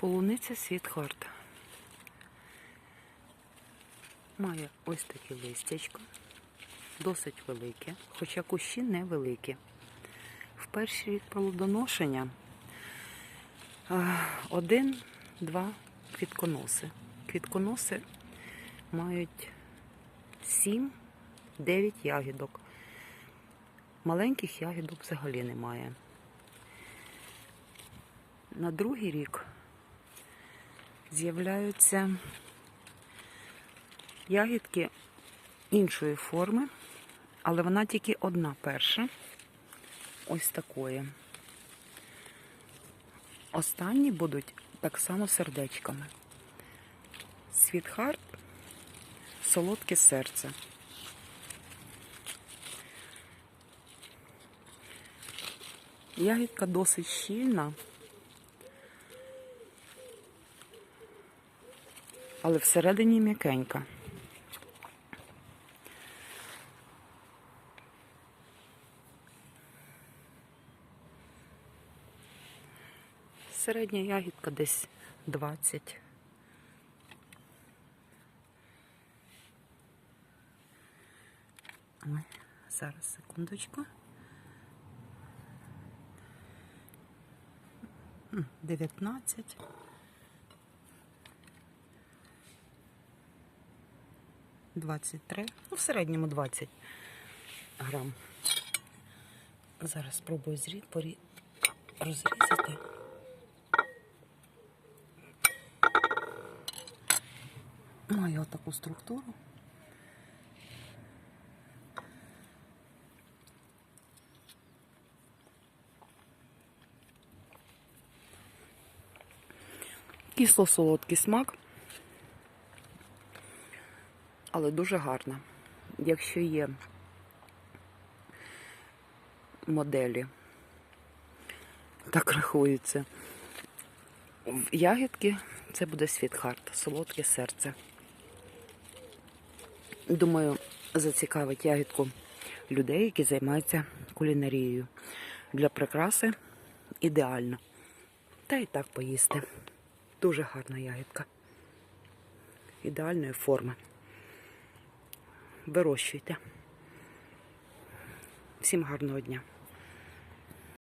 Полуниця Світхарт. Має ось таке листячко, досить велике, хоча кущі невеликі. В перший рік плодоношення один-два квітконоси. Квітконоси мають 7-9 ягідок. Маленьких ягідок взагалі немає. На другий рік з'являються ягідки іншої форми, але вона тільки одна перша. Ось такої. Останні будуть так само сердечками. Світхарт, солодке серце. Ягідка досить щільна, але всередині м'якенька. Середня ягідка десь 20. Ой, зараз секундочку. М, 19. Двадцять три, ну в середньому 20 грам. Зараз спробую зрі... порі... розрізати. Маю отаку структуру. Кисло-солодкий смак, але дуже гарна. Якщо є моделі, так рахується. Ягідки це буде світхарт, солодке серце. Думаю, зацікавить ягідку людей, які займаються кулінарією. Для прикраси ідеально. Та і так поїсти. Дуже гарна ягідка. Ідеальної форми. Вирощуйте. Всім гарного дня.